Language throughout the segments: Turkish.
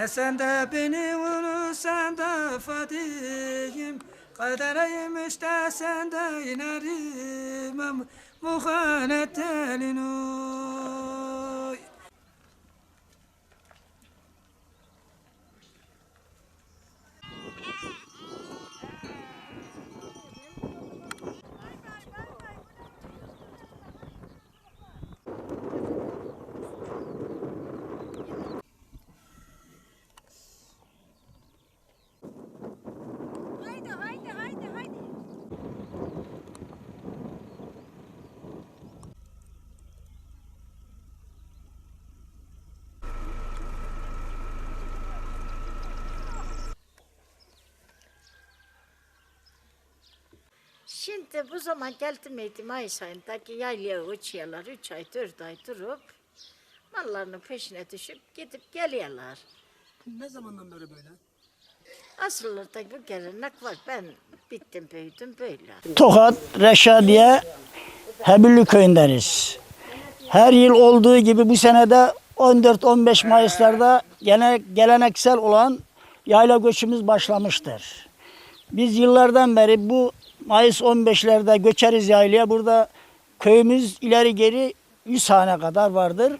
ne sen de beni vurur sen de Fatih'im. Kadereymiş de sen de inerim. Muhanet elin Şimdi bu zaman geldi miydi Mayıs ayındaki yaylaya uçuyorlar. Üç ay, dört ay durup mallarının peşine düşüp gidip geliyorlar. Ne zamandan beri böyle? Asırlarda bu gelenek var. Ben bittim, büyüdüm böyle. Tokat, Reşadiye, Hebillü köyündeniz. Her yıl olduğu gibi bu senede 14-15 Mayıs'larda gene geleneksel olan yayla göçümüz başlamıştır. Biz yıllardan beri bu Mayıs 15'lerde göçeriz yaylaya. Burada köyümüz ileri geri 100 hane kadar vardır.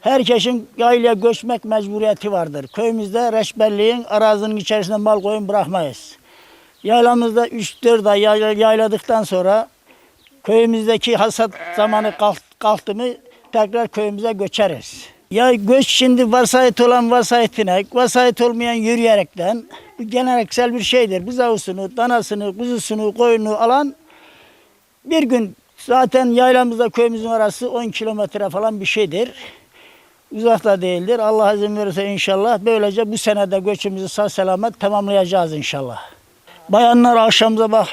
Herkesin yaylaya göçmek mecburiyeti vardır. Köyümüzde reçberliğin arazinin içerisinde mal koyun bırakmayız. Yaylamızda 3-4 ay yayla- yayladıktan sonra köyümüzdeki hasat zamanı kalk- kalktı mı tekrar köyümüze göçeriz. Ya göç şimdi vasayet olan vasayetine, vasayet olmayan yürüyerekten geleneksel bir şeydir. Buzağısını, danasını, kuzusunu, koyunu alan bir gün zaten yaylamızda köyümüzün arası 10 kilometre falan bir şeydir. Uzakta değildir. Allah izin verirse inşallah böylece bu senede göçümüzü sağ selamet tamamlayacağız inşallah. Bayanlar akşam sabah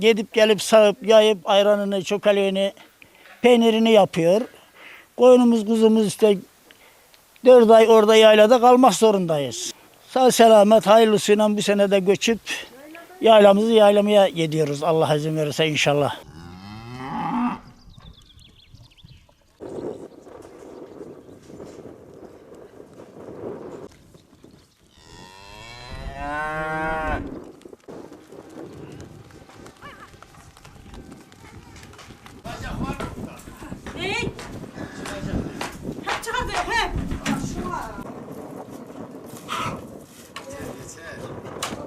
gidip gelip sağıp yayıp ayranını, çökeleğini, peynirini yapıyor. Koyunumuz, kuzumuz işte dört ay orada yaylada kalmak zorundayız. Sağ selamet hayırlısıyla bu senede göçüp yaylamızı yaylamaya gidiyoruz Allah izin verirse inşallah.